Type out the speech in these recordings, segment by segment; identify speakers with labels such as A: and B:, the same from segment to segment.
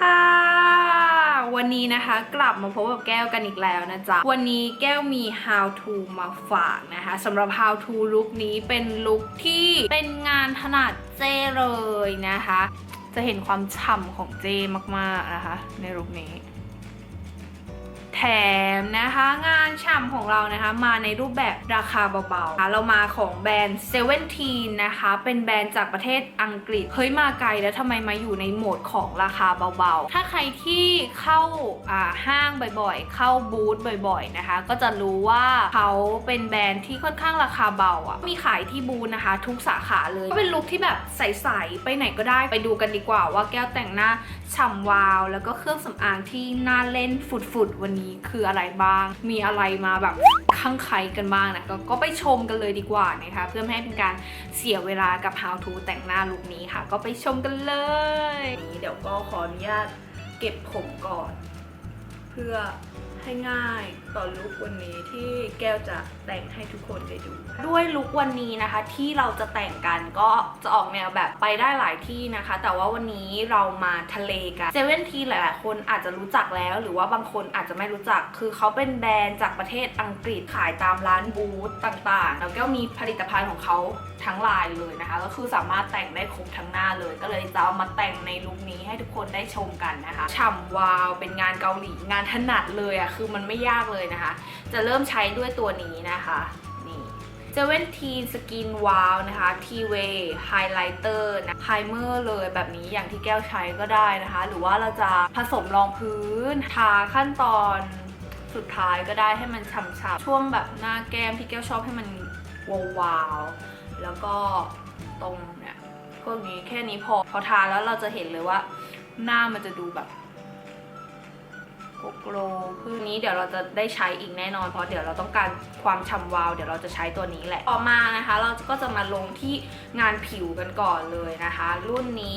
A: ค่ะ วันนี้นะคะกลับมาพบกับแก้วกันอีกแล้วนะจ๊ะ วันนี้แก้วมี how to มาฝากนะคะสำหรับ how to ลุคนี้เป็นลุคที่เป็นงานถนัดเจเลยนะคะ จะเห็นความฉ่ำของเจมากๆนะคะ ในลุคนี้ แถมนะคะงานฉ่ำของเรานะคะ มาในรูปแบบราคาเบาๆนะคะเรามาของแบรนด์เซเว่นทีนะคะ เป็นแบรนด์จากประเทศอังกฤษ เฮ้ยมาไกลแล้วทำไมมาอยู่ในโหมดของราคาเบาๆ ถ้าใครที่เข้าอ่าห้างบ่อยๆ เข้าบูธบ่อยๆนะคะ ก็จะรู้ว่าเขาเป็นแบรนด์ที่ค่อนข้างราคาเบาอะมีขายที่บูธนะคะ ทุกสาขาเลยก็เป็นลุคที่แบบใสๆไปไหนก็ได้ไปดูกันดีกว่าว่าแก้วแต่งหน้าฉ่ำวาวแล้วก็ เครื่องสำอางที่น่าเล่นฝุดๆวันนี้คืออะไรบ้าง มีอะไรมาแบบข้างใครกันบ้างนะกก็ไปชมกันเลยดีกว่านะคะเพื่อไม่ให้เป็นการเสียเวลากับ how to แต่งหน้าลุคนี้ค่ะ ก็ไปชมกันเลยนี้เดี๋ยวก็ขออนุญาตเก็บผมก่อน เพื่อให้ง่าย ต่อลุควันนี้ที่แก้วจะแต่งให้ทุกคนได้ดู ด้วยลุควันนี้นะคะที่เราจะแต่งกันก็จะออกแนวแบบไปได้หลายที่นะคะ แต่ว่าวันนี้เรามาทะเลกันเซเว่นทีหลายๆ คนอาจจะรู้จักแล้ว หรือว่าบางคนอาจจะไม่รู้จัก คือเขาเป็นแบรนด์จากประเทศอังกฤษขายตามร้านบูธต่างๆ แล้วก็มีผลิตภัณฑ์ของเขาทั้งลายเลยนะคะก็คือสามารถแต่งได้ครบทั้งหน้าเลย ก็เลยจะเอามาแต่งในลุคนี้ให้ทุกคนได้ชมกันนะคะฉ่ำวาวเป็นงานเกาหลีงานถนัดเลยอะคือมันไม่ยากเลยนะคะ จะเริ่มใช้ด้วยตัวนี้นะคะนี่เจเวนทีสกินวาวนะคะทีเวไฮไลท์เตอร์นะไพรเมอร์เลยแบบนี้อย่างที่แก้วใช้ก็ได้นะคะ หรือว่าเราจะผสมรองพื้น ทาขั้นตอนสุดท้ายก็ได้ให้มันฉ่ำๆช่วงแบบหน้าแก้มที่แก้วชอบให้มันวาวๆแล้วก็ตรงเนี่ยพวกนี้แค่นี้พอพอทาแล้วเราจะเห็นเลยว่า หน้ามันจะดูแบบ โกโกโลคือนี้เดี๋ยวเราจะได้ใช้อีกแน่นอน เพราะเดี๋ยวเราต้องการความฉ่ำวาว เดี๋ยวเราจะใช้ตัวนี้แหละ ต่อมานะคะ เราก็จะมาลงที่งานผิวกันก่อนเลยนะคะ รุ่นนี้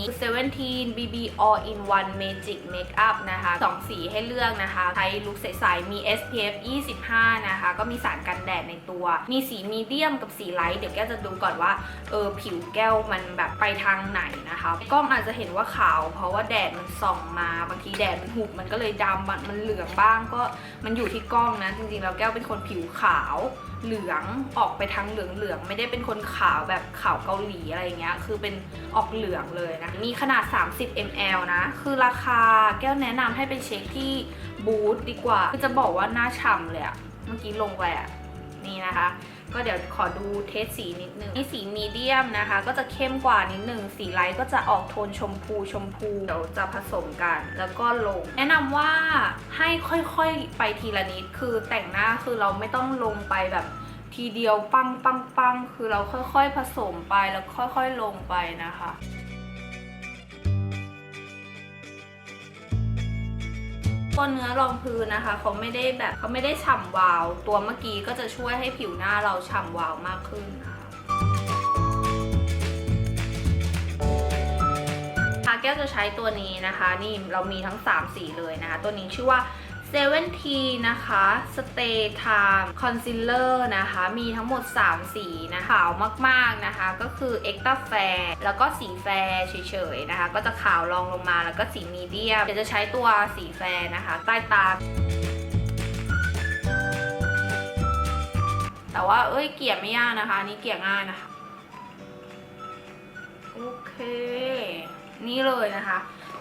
A: 17 BB All in One Magic Makeup นะคะสองสีให้เลือกนะคะ ใช้ลุคใสๆมี SPF 25 นะคะ ก็มีสารกันแดดในตัว มีสีมีเดียมกับสีไลท์ เดี๋ยวแก้วจะดูก่อนว่า เออ ผิวแก้วมันแบบไปทางไหนนะคะ กล้องอาจจะเห็นว่าขาว เพราะว่าแดดมันส่องมา บางทีแดดมันหุบมันก็เลยดำมันมันเหลืองบ้างก็มันอยู่ที่กล้องนะ จริงๆแล้วแก้วเป็นคนผิวขาวเหลืองออกไปทางเหลืองๆไม่ได้เป็นคนขาวแบบขาวเกาหลีอะไรเงี้ยคือเป็นออกเหลืองเลยนะมีขนาด 30 ml นะ คือราคาแก้วแนะนำให้ไปเช็คที่บูธดีกว่าคือจะบอกว่าหน้าฉ่ำเลยอะเมื่อกี้ลงไปอะ นี่นะคะ ก็เดี๋ยวขอดูเทสสีนิดนึงนี่สีมีเดียมนะคะ ก็จะเข้มกว่านิดนึง สีไลท์ก็จะออกโทนชมพูชมพูเดี๋ยวจะผสมกัน แล้วก็ลง แนะนำว่าให้ค่อยๆไปทีละนิด คือแต่งหน้าคือเราไม่ต้องลงไปแบบทีเดียวปังปังปังคือเราค่อยๆผสมไปแล้วค่อยๆลงไปนะคะ ตัวเนื้อรองพื้นนะคะ เขาไม่ได้แบบเขาไม่ได้ฉ่ำวาว ตัวเมื่อกี้ก็จะช่วยให้ผิวหน้าเราฉ่ำวาวมากขึ้นนะคะทาแก้วจะใช้ตัวนี้นะคะ นี่เรามีทั้ง 3 สีเลยนะคะ ตัวนี้ชื่อว่า 70นะคะ Stay Time Concealer นะคะ มีทั้งหมด 3 สีนะขาวมากๆนะคะ ก็คือ Extra Fair แล้วก็สีแฟร์เฉยๆนะคะ ก็จะขาวรองลงมาแล้วก็สีมีเดียมเดี๋ยวจะใช้ตัวสีแฟร์นะคะ ใต้ตาแต่ว่าเอ้ยเกี่ยไม่ยากนะคะนี่เกี่ยง่ายนะคะ โอเค นี่เลยนะคะ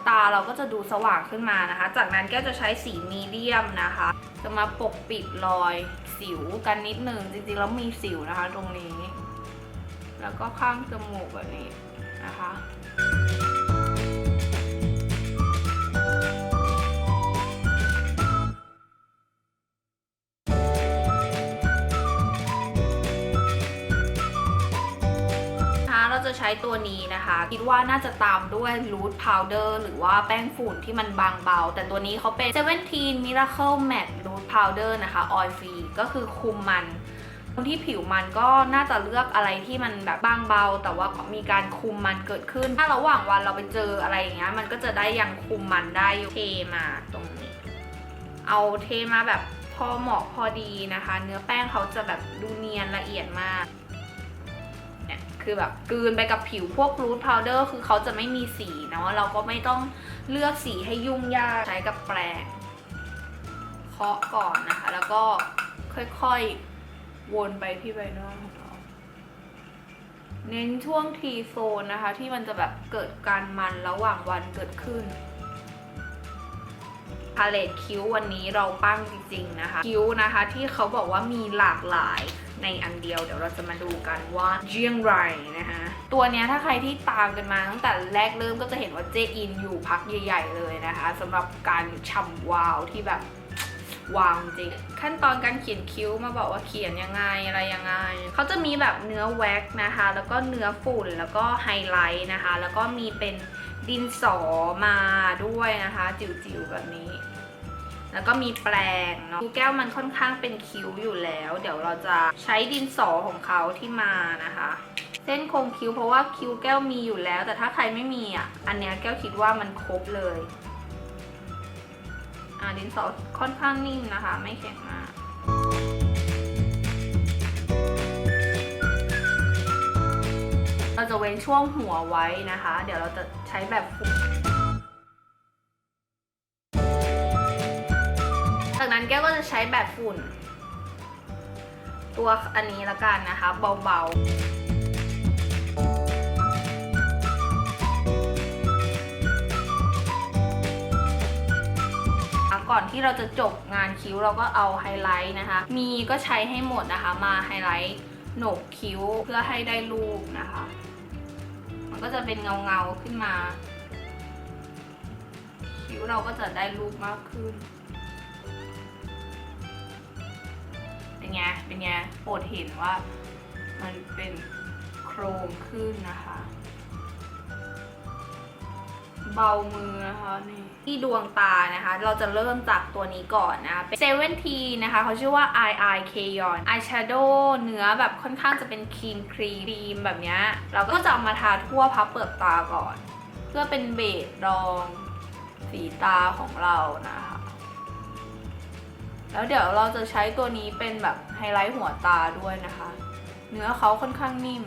A: ตาเราก็จะดูสว่างขึ้นมานะคะ จากนั้นก็จะใช้สีมีเดียมนะคะ จะมาปกปิดรอยสิวกันนิดนึงจริงๆแล้วมีสิวนะคะตรงนี้ แล้วก็ข้างจมูกแบบนี้นะคะ ช้ตัวนี้นะคะ คิดว่าน่าจะตามด้วย Root Powder หรือว่าแป้งฝุ่นที่มันบางเบา แต่ตัวนี้เขาเป็น 17 Miracle Matte Root Powder นะคะ Oil Free ก็คือคุมมันคนที่ผิวมันก็น่าจะเลือกอะไรที่มันแบบบางเบา แต่ว่ามีการคุมมันเกิดขึ้น ถ้าระหว่างวันเราไปเจออะไรอย่างเงี้ยมันก็จะได้ยังคุมมันได้เทมาตรงนี้ เอาเทมาแบบพอเหมาะพอดีนะคะ เนื้อแป้งเขาจะแบบดูเนียนละเอียดมาก คือแบบกลืนไปกับผิวพวกรูทพาวเดอร์คือเขาจะไม่มีสีเนาะเราก็ไม่ต้องเลือกสีให้ยุ่งยากใช้กับแปรงเคาะก่อนนะคะ แล้วก็ค่อยๆ วนไปที่ใบหน้าของเราเน้นช่วงทีโซนนะคะ ที่มันจะแบบเกิดการมันระหว่างวันเกิดขึ้นพาเลตคิ้ววันนี้เราปั้งจริงๆนะคะ คิ้วนะคะที่เขาบอกว่ามีหลากหลาย ในอันเดียวเดี๋ยวเราจะมาดูกันว่าเจียงไรนะคะตัวเนี้ยถ้าใครที่ตามกันมาตั้งแต่แรกเริ่มก็จะเห็นว่าเจอินอยู่พักใหญ่ ๆ เลยนะคะสำหรับการฉ่ำวาวที่แบบวาวจริง ขั้นตอนการเขียนคิ้วมาบอกว่าเขียนยังไงอะไรยังไง เขาจะมีแบบเนื้อแว็กนะคะ แล้วก็เนื้อฝุ่นแล้วก็ไฮไลท์นะคะ แล้วก็มีเป็นดินสอมาด้วยนะคะ จิ๋วๆแบบนี้ แล้วก็มีแปรงเนาะคิ้วแก้วมันค่อนข้างเป็นคิ้วอยู่แล้ว เดี๋ยวเราจะใช้ดินสอของเขาที่มานะคะ เส้นโครงคิ้วเพราะว่าคิ้วแก้วมีอยู่แล้ว แต่ถ้าใครไม่มีอะ อันเนี้ยแก้วคิดว่ามันครบเลย อ่าดินสอค่อนข้างนิ่มนะคะ ไม่แข็งมากเราจะเว้นช่วงหัวไว้นะคะ เดี๋ยวเราจะใช้แบบ นั้นแก้วก็จะใช้แบบฝุ่น ตัวอันนี้ละกันนะคะ เบาๆก่อนที่เราจะจบงานคิ้วเราก็เอาไฮไลท์นะคะ มีก็ใช้ให้หมดนะคะ มาไฮไลท์โหนกคิ้วเพื่อให้ได้รูปนะคะ มันก็จะเป็นเงาเงาๆขึ้นมา คิ้วเราก็จะได้รูปมากขึ้น ไง เป็นไงโปรดเห็นว่ามันเป็นโครงขึ้นนะคะ เบามือนะคะนี่ที่ดวงตานะคะ เราจะเริ่มจากตัวนี้ก่อนนะเป็นเซเว่นทีนะคะ เขาชื่อว่า i i k y o n eyeshadow เนื้อแบบค่อนข้างจะเป็นครีมครีมแบบเนี้ยเราก็จะเอามาทาทั่วพับเปลือกตาก่อน เพื่อเป็นเบสรองสีตาของเรานะคะ แล้วเดี๋ยวเราจะใช้ตัวนี้เป็นแบบไฮไลท์หัวตาด้วยนะคะ เนื้อเขาค่อนข้างนิ่ม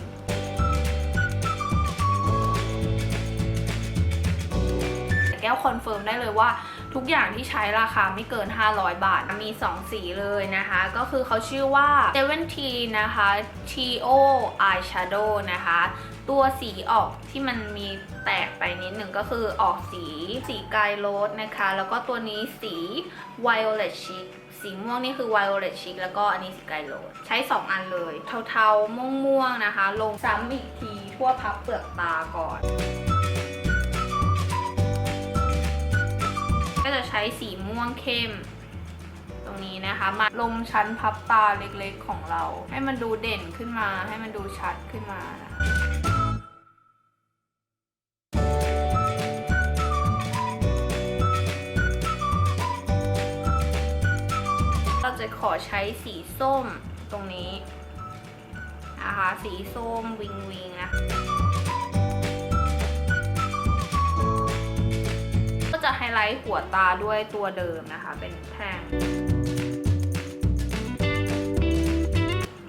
A: แก้วคอนเฟิร์มได้เลยว่า ทุกอย่างที่ใช้ราคาไม่เกิน 500 บาท มี 2 สีเลยนะคะ ก็คือเขาชื่อว่า17นะคะ TO Eyeshadow นะคะ ตัวสีออกที่มันมีแตกไปนิดหนึ่งก็คือออกสีสีกายโรสนะคะ แล้วก็ตัวนี้สี Violet Chic สีม่วงนี่คือ Violet Chic แล้วก็อันนี้สีกายโรสใช้ 2 อันเลย เทาๆ ม่วงๆ นะคะ ลงซ้ำอีกทีทั่วพับเปลือกตาก่อน ก็จะใช้สีม่วงเข้ม ตรงนี้นะคะ มาลงชั้นพับตาเล็กๆของเรา ให้มันดูเด่นขึ้นมา ให้มันดูชัดขึ้นมานะคะเราจะขอใช้สีส้มตรงนี้นะคะ สีส้มวิงวิงนะ จะไฮไลท์หัวตาด้วยตัวเดิมนะคะ เป็นแท่ง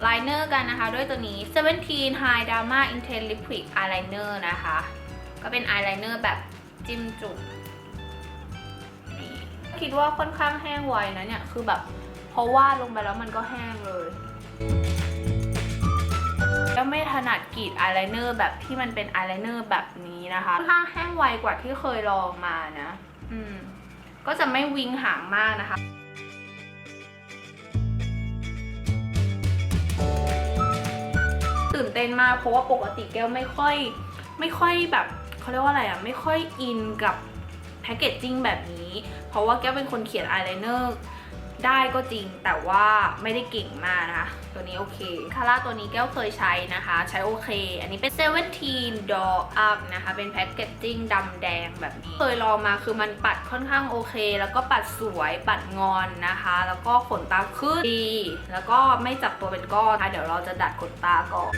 A: ไลเนอร์กันนะคะ ด้วยตัวนี้ 17 High Dama Intense Liquid Eyeliner นะคะ ก็เป็นอายไลเนอร์แบบจิ้มจุ่มคิดว่าค่อนข้างแห้งไวนะเนี่ย คือแบบพราะว่าลงไปแล้วมันก็แห้งเลยแล้วไม่ถนัดกรีดอายไลเนอร์แบบที่มันเป็นอายไลเนอร์แบบนี้นะคะ ค่อนข้างแห้งไวกว่าที่เคยลองมานะ อืม ก็จะไม่วิงหางมากนะคะ ตื่นเต้นมากเพราะว่าปกติแก้วไม่ค่อย ไม่ค่อยแบบเขาเรียกว่าอะไรอะไม่ค่อยอินกับแพคเกจจิ้งแบบนี้ เพราะว่าแก้วเป็นคนเขียนอายไลเนอร์ ได้ก็จริงแต่ว่าไม่ได้เก่งมากนะคะ ตัวนี้โอเคคาร่าตัวนี้แก้วเคยใช้นะคะ ใช้โอเค อันนี้เป็น 17 Door Up นะคะ เป็นแพ็คเกจจิ้งดำแดงแบบนี้ เคยลองมาคือมันปัดค่อนข้างโอเค แล้วก็ปัดสวยปัดงอนนะคะ แล้วก็ขนตาขึ้นดี แล้วก็ไม่จับตัวเป็นก้อนนะคะเดี๋ยวเราจะดัดขนตาก่อน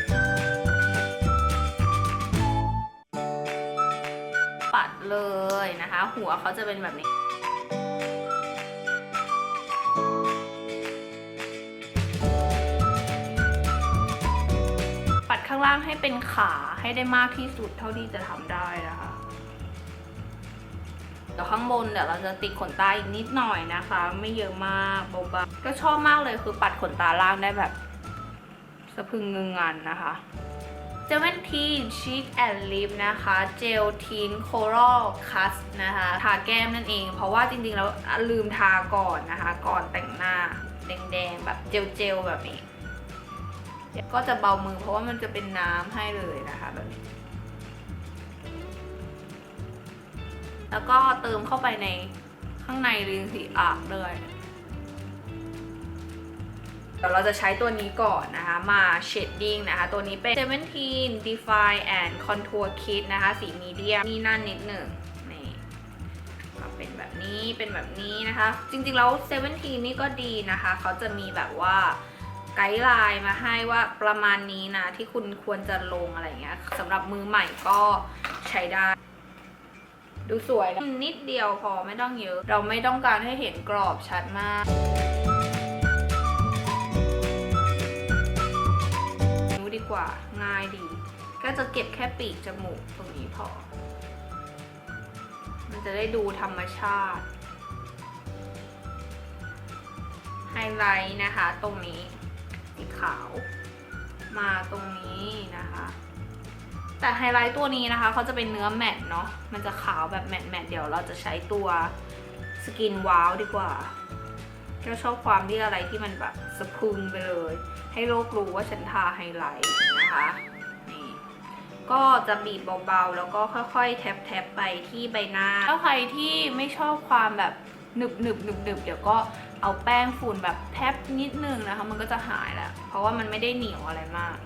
A: ปัดเลยนะคะ หัวเขาจะเป็นแบบนี้างล่างให้เป็นขาให้ได้มากที่สุดเท่าที่จะทำได้นะคะเดี๋ยวข้างบนเดี๋ยวเราจะติดขนตาอีกนิดหน่อยนะคะ ไม่เยอะมากเบาๆก็ชอบมากเลยคือปัดขนตาล่างได้แบบสะพึงเงึงงันนะคะเจเวนทีนชีคแอนด์ลิปนะคะเจลทีนโครลคัสนะคะทาแก้มนั่นเอง เพราะว่าจริงๆแล้วลืมทาก่อนนะคะ ก่อนแต่งหน้าแดงๆแบบเจลๆแบบนี้ ก็จะเบามือเพราะว่ามันจะเป็นน้ำให้เลยนะคะแบบนี้ แล้วก็เติมเข้าไปในข้างในริมฝีปากเลยเดี๋ยวเราจะใช้ตัวนี้ก่อนนะคะ มา shading นะคะ ตัวนี้เป็น 17 define and contour kit นะคะ สีมีเดียมนี่นั่นนิดหนึ่งนี่ก็เป็นแบบนี้เป็นแบบนี้นะคะ จริงๆแล้ว 17 นี่ก็ดีนะคะ เขาจะมีแบบว่า ไกด์ไลน์มาให้ว่าประมาณนี้นะ ที่คุณควรจะลงอะไรเงี้ยสำหรับมือใหม่ก็ใช้ได้ ดูสวยนะนิดเดียวพอไม่ต้องเยอะ เราไม่ต้องการให้เห็นกรอบชัดมากนิ้วดีกว่าง่ายดี ก็จะเก็บแค่ปีกจมูกตรงนี้พอ มันจะได้ดูธรรมชาติไฮไลท์นะคะตรงนี้ สีขาว มาตรงนี้นะคะ แต่ไฮไลท์ตัวนี้นะคะเขาจะเป็นเนื้อแมตเนาะมันจะขาวแบบแมตแมตเดี๋ยวเราจะใช้ตัวสกินว้าวดีกว่าแก้วชอบความที่อะไรที่มันแบบสะพรึงไปเลย ให้โลกรู้ว่าฉันทาไฮไลท์นะคะนี่ก็จะบีบเบาๆ แล้วก็ค่อยๆ แท็บๆไปที่ใบหน้าถ้าใครที่ไม่ชอบความแบบหนึบหนึบหนึบหนึบเดี๋ยวก็ เอาแป้งฝุ่นแบบแทบนิดนึงนะคะ มันก็จะหายแล้วเพราะว่ามันไม่ได้เหนียวอะไรมาก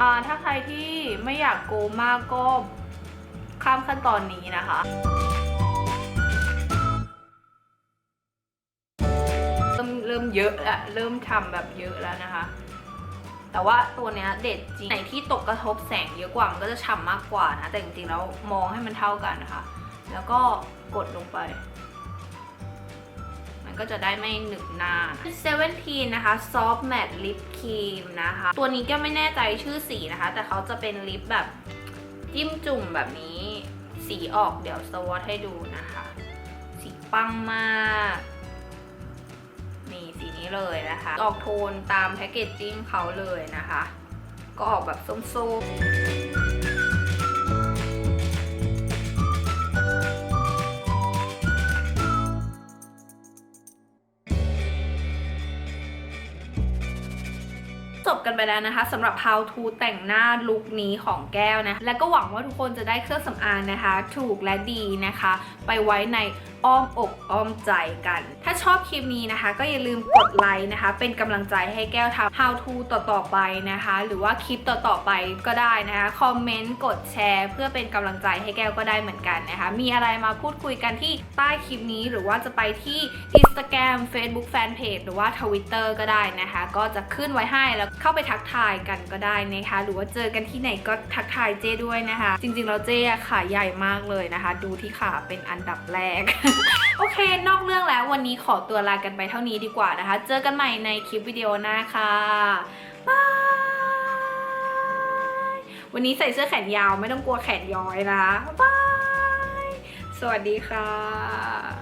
A: อ่าถ้าใครที่ไม่อยากโกมากก็ข้ามขั้นตอนนี้นะคะเริ่มเริ่มเยอะล้วเริ่มทำแบบเยอะแล้วนะคะ แต่ว่าตัวเนี้ยเด็ดจริงไหนที่ตกกระทบแสงเยอะกว่ามันก็จะฉ่ำมากกว่านะ แต่จริงๆแล้วมองให้มันเท่ากันนะคะ แล้วก็กดลงไป ก็จะได้ไม่หนึบหน้า17นะคะ Soft Matte Lip Cream นะคะ ตัวนี้ก็ไม่แน่ใจชื่อสีนะคะ แต่เขาจะเป็นลิปแบบจิ้มจุ่มแบบนี้ สีออกเดี๋ยวสวอตให้ดูนะคะ สีปังมากนี่สีนี้เลยนะคะ ออกโทนตามแพคเกจจิ้งเขาเลยนะคะ ก็ออกแบบส้มๆ จบ กันไปแล้วนะคะสำหรับ how to แต่งหน้าลุคนี้ของแก้วนะ และก็หวังว่าทุกคนจะได้เครื่องสำอางนะคะ ถูกและดีนะคะ ไปไว้ในอ้อมอกอ้อมใจกัน ถ้าชอบคลิปนี้นะคะ ก็อย่าลืมกดไลค์นะคะ เป็นกำลังใจให้แก้วทำ how to ต่อๆไปนะคะ หรือว่าคลิปต่อๆไปก็ได้นะคะ คอมเมนต์กดแชร์ เพื่อเป็นกำลังใจให้แก้วก็ได้เหมือนกันนะคะ มีอะไรมาพูดคุยกันที่ใต้คลิปนี้หรือว่าจะไปที่ Instagram Facebook Fanpage หรือว่า Twitter ก็ได้นะคะ ก็จะขึ้นไว้ให้แล้วเข้าไปทักทายกันก็ได้นะคะ หรือว่าเจอกันที่ไหนก็ทักทายเจ้ด้วยนะคะ จริงๆแล้วเจ้ขาใหญ่มากเลยนะคะ ดูที่ขาเป็นอันดับแรก โอเคนอกเรื่องแล้ววันนี้ขอตัวลากันไปเท่านี้ดีกว่านะคะ เจอกันใหม่ในคลิปวิดีโอหน้าค่ะบายวันนี้ใส่เสื้อแขนยาวไม่ต้องกลัวแขนย้อยนะคะบายสวัสดีค่ะ